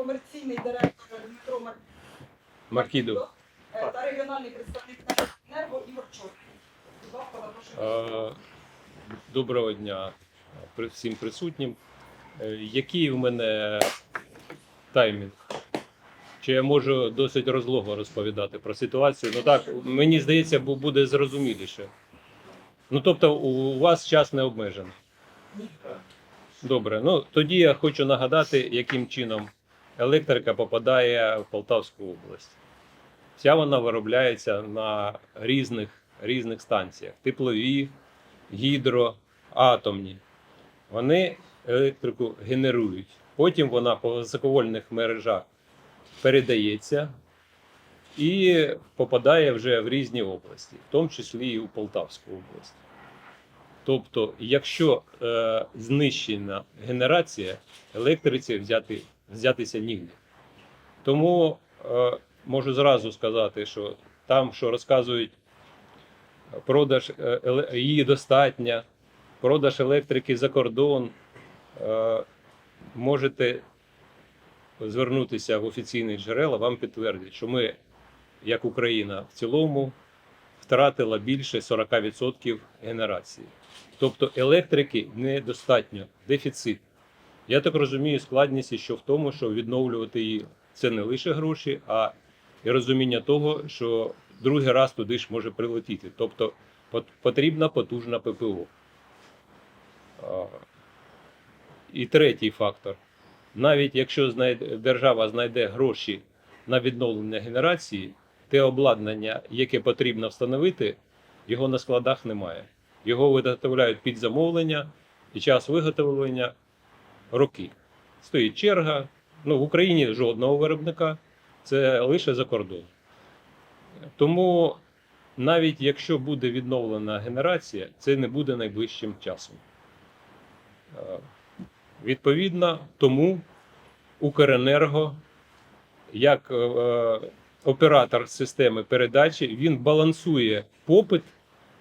комерційний директор Дмитро Мар... Маркідов. е, та регіональний представник енерго Ігор Чорний. Е, Доброго дня всім присутнім. Е, Який у мене таймінг? Чи я можу досить розлого розповідати про ситуацію? Ну так, мені здається, бу- буде зрозуміліше. Ну тобто, у вас час не обмежений. Добре, ну тоді я хочу нагадати, яким чином електрика попадає в Полтавську область. Вся вона виробляється на різних, різних станціях: теплові, гідро, атомні. Вони електрику генерують. Потім вона по високовольних мережах передається і попадає вже в різні області, в тому числі і у Полтавську область. Тобто, якщо е, знищена генерація, електриці взяти, взятися нігде. Тому е, можу зразу сказати, що там, що розказують, продаж е, її достатньо, продаж електрики за кордон, е, можете звернутися в офіційні джерела, вам підтвердять, що ми, як Україна в цілому, втратила більше 40% генерації. Тобто електрики недостатньо, дефіцит. Я так розумію, складність ще в тому, що відновлювати її це не лише гроші, а і розуміння того, що другий раз туди ж може прилетіти. Тобто потрібна потужна ППО. І третій фактор. Навіть якщо держава знайде гроші на відновлення генерації, те обладнання, яке потрібно встановити, його на складах немає. Його виготовляють під замовлення, і час виготовлення роки. Стоїть черга. Ну, в Україні жодного виробника, це лише за кордон. Тому навіть якщо буде відновлена генерація, це не буде найближчим часом. Е, Відповідно, тому Укренерго, як е, е, оператор системи передачі, він балансує попит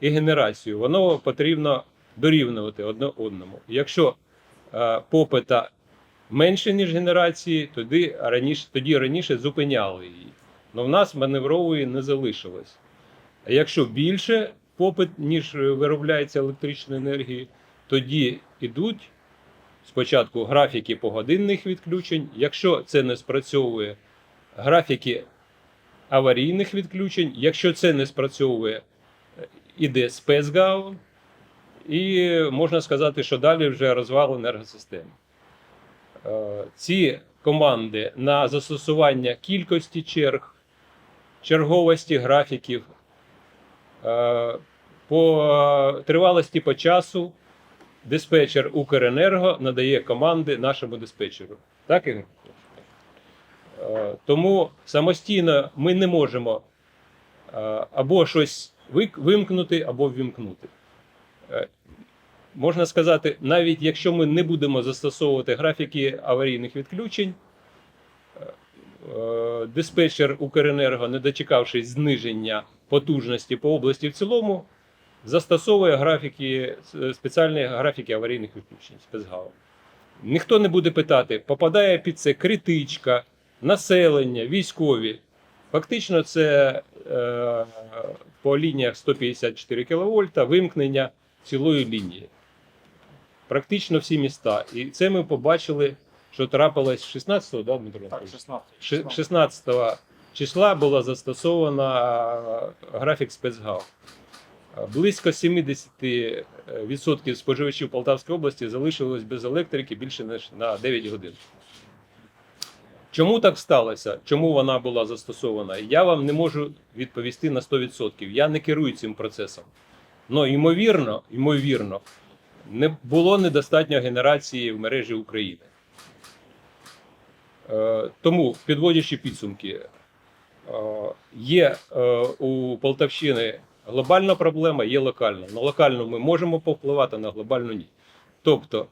і генерацію. Воно потрібно дорівнювати одне одному. Якщо попита менше, ніж генерації, тоді раніше, тоді раніше зупиняли її. Але в нас маневрової не залишилось. А якщо більше попит, ніж е, виробляється електричної енергії, тоді йдуть спочатку графіки погодинних відключень. Якщо це не спрацьовує, графіки аварійних відключень. Якщо це не спрацьовує, е, іде спецгав, і можна сказати, що далі вже розвал енергосистеми. Е, Ці команди на застосування кількості черг, черговості графіків, е, по тривалості по часу диспетчер Укренерго надає команди нашому диспетчеру. Так, Ігор? Е, Тому самостійно ми не можемо е, або щось вимкнути, або ввімкнути. Е, Можна сказати, навіть якщо ми не будемо застосовувати графіки аварійних відключень, е, е, диспетчер Укренерго, не дочекавшись зниження потужності по області в цілому, застосовує графіки, спеціальні графіки аварійних відключень спецгау. Ніхто не буде питати, попадає під це критичка, населення, військові. Фактично, це е, по лініях 154 кВт вимкнення цілої лінії. Практично всі міста. І це ми побачили, що трапилось 16-го, да, Дмитро? Так, 16. Ши- 16 числа була застосована е, графік спецгав. Е, Близько 70% споживачів Полтавської області залишилось без електрики більше ніж на 9 годин. Чому так сталося? Чому вона була застосована? Я вам не можу відповісти на 100%. Я не керую цим процесом. Ну, ймовірно, ймовірно, не було недостатньо генерації в мережі України. Е, Тому, підводячи підсумки, е, є е, у Полтавщини глобальна проблема, є локальна. На локальну ми можемо повпливати, на глобальну ні. Тобто,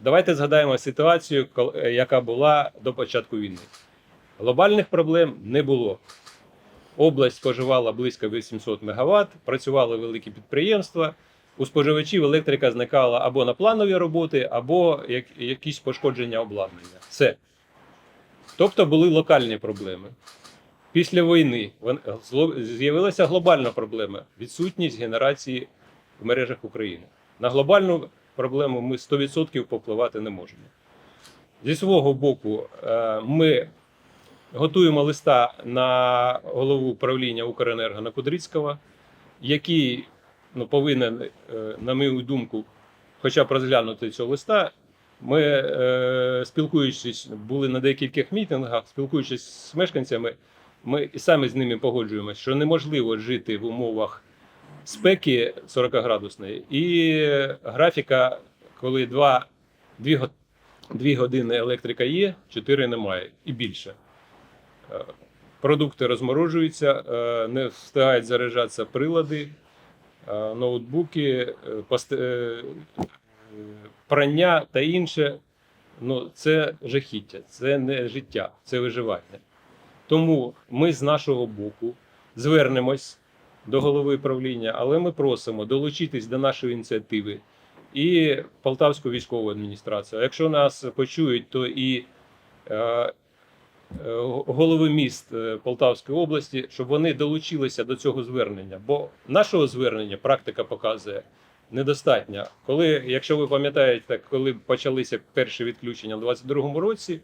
давайте згадаємо ситуацію, е, яка була до початку війни. Глобальних проблем не було. Область споживала близько 800 МВт, працювали великі підприємства. У споживачів електрика зникала або на планові роботи, або як, якісь пошкодження обладнання. Все. Тобто були локальні проблеми. Після війни з'явилася глобальна проблема відсутність генерації в мережах України. На глобальну проблему ми 100% попливати не можемо. Зі свого боку, е, ми готуємо листа на голову управління Укренерго на Кудрицького, який ну, повинен, е, на мою думку, хоча б розглянути цього листа. Ми, е, спілкуючись, були на деяких мітингах, спілкуючись з мешканцями, ми і самі з ними погоджуємося, що неможливо жити в умовах спеки 40-градусної і графіка, коли 2, 2, 2 години електрика є, 4 немає і більше. Продукти розморожуються, е, не встигають заряджатися прилади, е, ноутбуки, е, прання та інше. Ну, це жахіття, це не життя, це виживання. Тому ми з нашого боку звернемось до голови правління, але ми просимо долучитись до нашої ініціативи і Полтавську військову адміністрацію. Якщо нас почують, то і голови міст е, Полтавської області, щоб вони долучилися до цього звернення. Бо нашого звернення практика показує недостатньо. Коли, якщо ви пам'ятаєте, коли почалися перші відключення в 2022 році,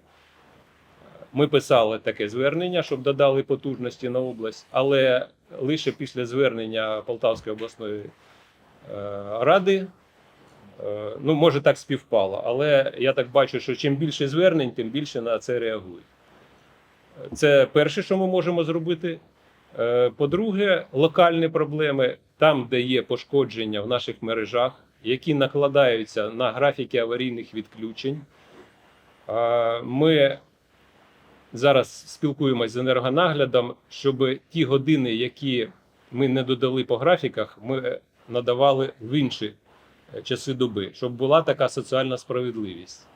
ми писали таке звернення, щоб додали потужності на область, але лише після звернення Полтавської обласної е, ради. е, Ну, може, так співпало, але я так бачу, що чим більше звернень, тим більше на це реагують. Це перше, що ми можемо зробити. Е, По-друге, локальні проблеми там, де є пошкодження в наших мережах, які накладаються на графіки аварійних відключень. Е, Ми зараз спілкуємось з енергонаглядом, щоб ті години, які ми не додали по графіках, ми надавали в інші часи доби, щоб була така соціальна справедливість.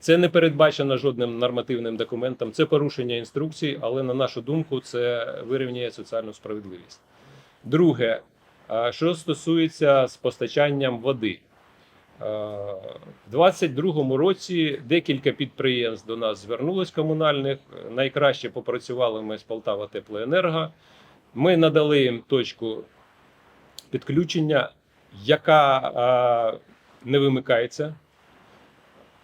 Це не передбачено жодним нормативним документом, це порушення інструкцій, але на нашу думку, це вирівнює соціальну справедливість. Друге, що стосується з постачанням води. У 2022 році декілька підприємств до нас звернулось комунальних. Найкраще попрацювали ми з Полтава Теплоенерго. Ми надали їм точку підключення, яка не вимикається.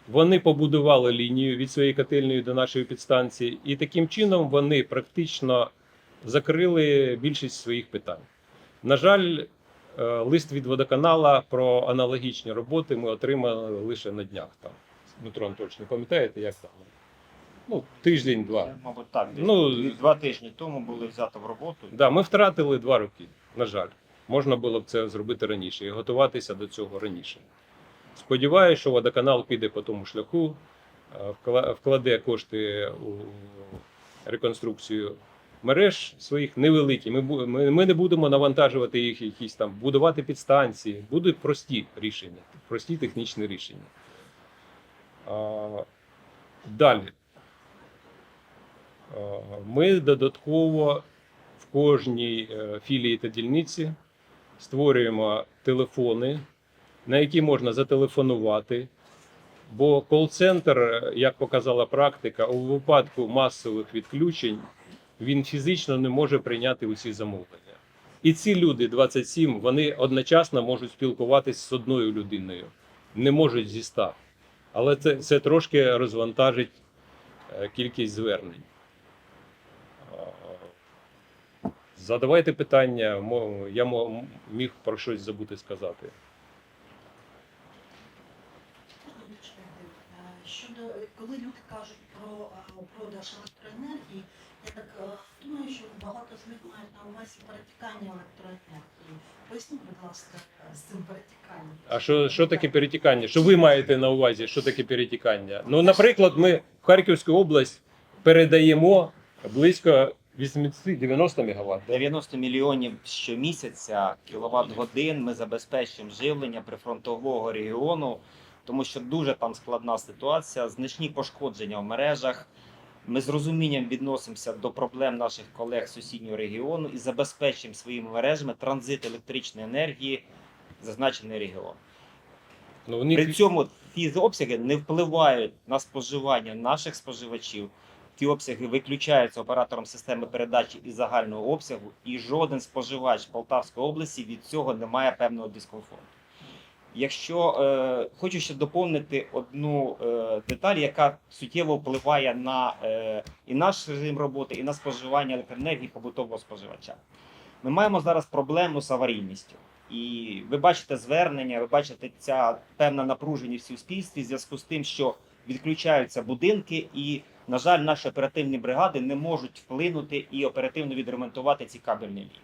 Вони побудували лінію від своєї котельної до нашої підстанції, і таким чином вони практично закрили більшість своїх питань. На жаль, е, лист від водоканала про аналогічні роботи ми отримали лише на днях. Там Дмитро Анатольович, не пам'ятаєте, як там? Ну, тиждень-два. Мабуть, так. Десь Ну, ну, два тижні тому були взято в роботу. Да, ми втратили два роки. На жаль, можна було б це зробити раніше і готуватися до цього раніше. Сподіваюся, що водоканал піде по тому шляху, е, вкладе кошти у реконструкцію мереж своїх невеликі. Ми, не будемо навантажувати їх, якісь там будувати підстанції. Будуть прості рішення, прості технічні рішення. Далі. Ми додатково в кожній е, філії та дільниці створюємо телефони, на які можна зателефонувати. Бо кол-центр, е, як показала практика, у випадку масових відключень він фізично не може прийняти усі замовлення. І ці люди, 27, вони одночасно можуть спілкуватися з одною людиною, не можуть зі ста. Але це, це трошки розвантажить е, кількість звернень. Задавайте питання, я міг про щось забути сказати. Е, Щодо е, коли люди кажуть про е, продаж електроенергії, я так е, думаю, що багато з них мають на увазі перетікання електроенергії. Поясніть, будь ласка, з цим перетіканням. А що, що таке перетікання? Що ви маєте на увазі? Що таке перетікання? Ну, наприклад, ми в Харківську область передаємо близько 80-90 МВт. 90 мільйонів щомісяця кіловат годин ми забезпечуємо живлення прифронтового регіону, тому що дуже там складна ситуація, значні пошкодження в мережах. Ми з розумінням відносимося до проблем наших колег з сусіднього регіону і забезпечуємо своїми мережами транзит електричної енергії в зазначений регіон. Ну, вони При цьому ці обсяги не впливають на споживання наших споживачів ті обсяги виключаються оператором системи передачі із загального обсягу, і жоден споживач Полтавської області від цього не має певного дискомфорту. Якщо е, хочу ще доповнити одну е, деталь, яка суттєво впливає на е, і наш режим роботи, і на споживання електроенергії побутового споживача. Ми маємо зараз проблему з аварійністю. І ви бачите звернення, ви бачите ця певна напруженість в суспільстві в зв'язку з тим, що відключаються будинки, і, на жаль, наші оперативні бригади не можуть вплинути і оперативно відремонтувати ці кабельні лінії.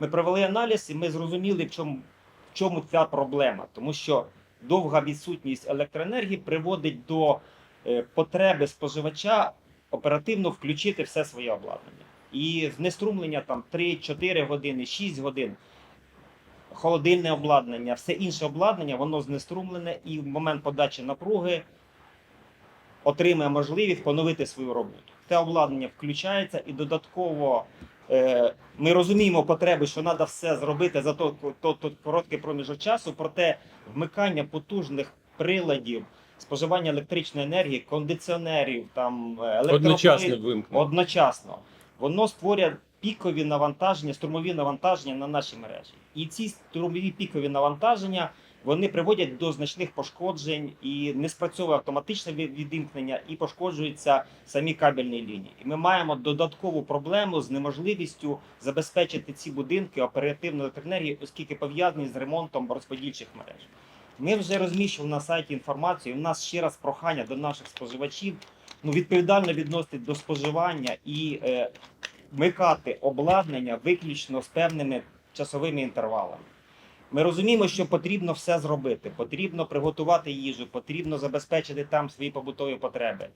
Ми провели аналіз, і ми зрозуміли, в чому, в чому ця проблема, тому що довга відсутність електроенергії приводить до е, потреби споживача оперативно включити все своє обладнання. І знеструмлення там 3-4 години, 6 годин холодильне обладнання, все інше обладнання, воно знеструмлене і в момент подачі напруги отримує можливість поновити свою роботу. Це обладнання включається і додатково ми розуміємо потреби, що треба все зробити за то, то, то короткий проміжок часу, проте вмикання потужних приладів, споживання електричної енергії, кондиціонерів, там е, Одночасно електроплит- одночасно. Воно створює пікові навантаження, струмові навантаження на наші мережі. І ці струмові пікові навантаження вони приводять до значних пошкоджень і не спрацьовує автоматичне відімкнення і пошкоджуються самі кабельні лінії. І ми маємо додаткову проблему з неможливістю забезпечити ці будинки оперативною електроенергією, оскільки пов'язані з ремонтом розподільчих мереж. Ми вже розміщували на сайті інформацію. У нас ще раз прохання до наших споживачів ну, відповідально відноситись до споживання і е, вмикати обладнання виключно з певними часовими інтервалами. Ми розуміємо, що потрібно все зробити. Потрібно приготувати їжу, потрібно забезпечити там свої побутові потреби.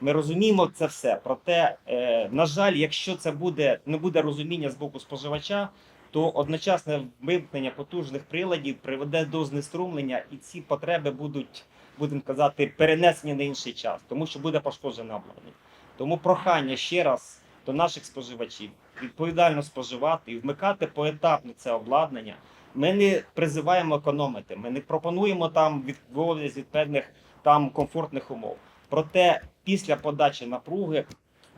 Ми розуміємо це все. Проте, е, на жаль, якщо це буде не буде розуміння з боку споживача, то одночасне вимкнення потужних приладів приведе до знеструмлення, і ці потреби будуть, будемо казати, перенесені на інший час, тому що буде пошкоджене обладнання. Тому прохання ще раз до наших споживачів відповідально споживати і вмикати поетапно це обладнання. Ми не призиваємо економити, ми не пропонуємо там відмовитися від певних там комфортних умов. Проте після подачі напруги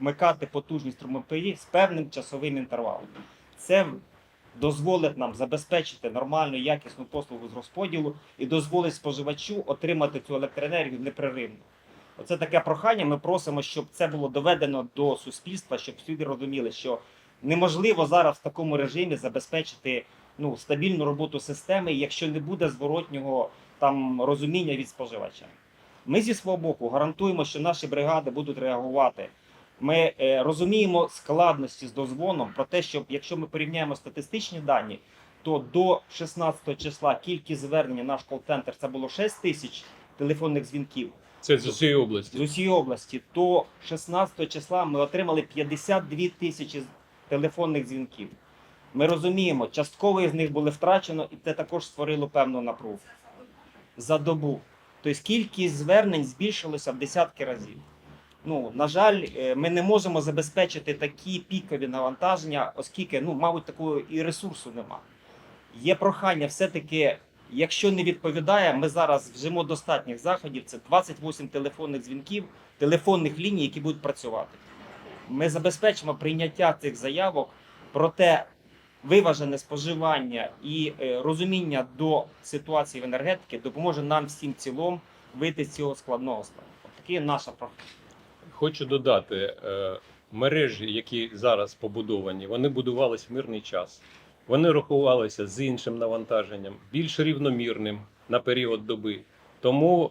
вмикати потужні струмопої з певним часовим інтервалом. Це дозволить нам забезпечити нормальну якісну послугу з розподілу і дозволить споживачу отримати цю електроенергію непреривно. Оце таке прохання. Ми просимо, щоб це було доведено до суспільства, щоб люди розуміли, що неможливо зараз в такому режимі забезпечити ну, стабільну роботу системи, якщо не буде зворотнього там розуміння від споживача. Ми зі свого боку гарантуємо, що наші бригади будуть реагувати. Ми е, розуміємо складності з дозвоном про те, що якщо ми порівняємо статистичні дані, то до 16 числа кількість звернень наш кол-центр це було 6 тисяч телефонних дзвінків Це з усієї області. з усієї області, то 16 числа ми отримали 52 тисячі телефонних дзвінків. Ми розуміємо, частково з них були втрачено, і це також створило певну напругу за добу. Тобто кількість звернень збільшилася в десятки разів. Ну, на жаль, е, ми не можемо забезпечити такі пікові навантаження, оскільки, ну, мабуть, такого і ресурсу нема. Є прохання все-таки, якщо не відповідає, ми зараз вжимо достатніх заходів. Це 28 телефонних дзвінків, телефонних ліній, які будуть працювати. Ми забезпечимо прийняття цих заявок, проте виважене споживання і е, розуміння до ситуації в енергетиці допоможе нам всім в цілому вийти з цього складного стану. Таке наша прохання. Хочу додати, е, мережі, які зараз побудовані, вони будувались в мирний час. Вони рахувалися з іншим навантаженням, більш рівномірним на період доби. Тому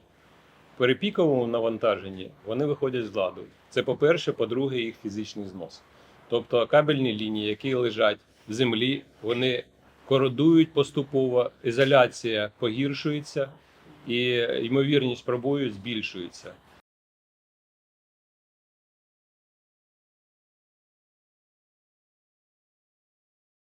в перепіковому навантаженні вони виходять з ладу. Це по-перше, по-друге, їх фізичний знос. Тобто кабельні лінії, які лежать землі, вони кородують поступово, ізоляція погіршується і ймовірність пробою збільшується.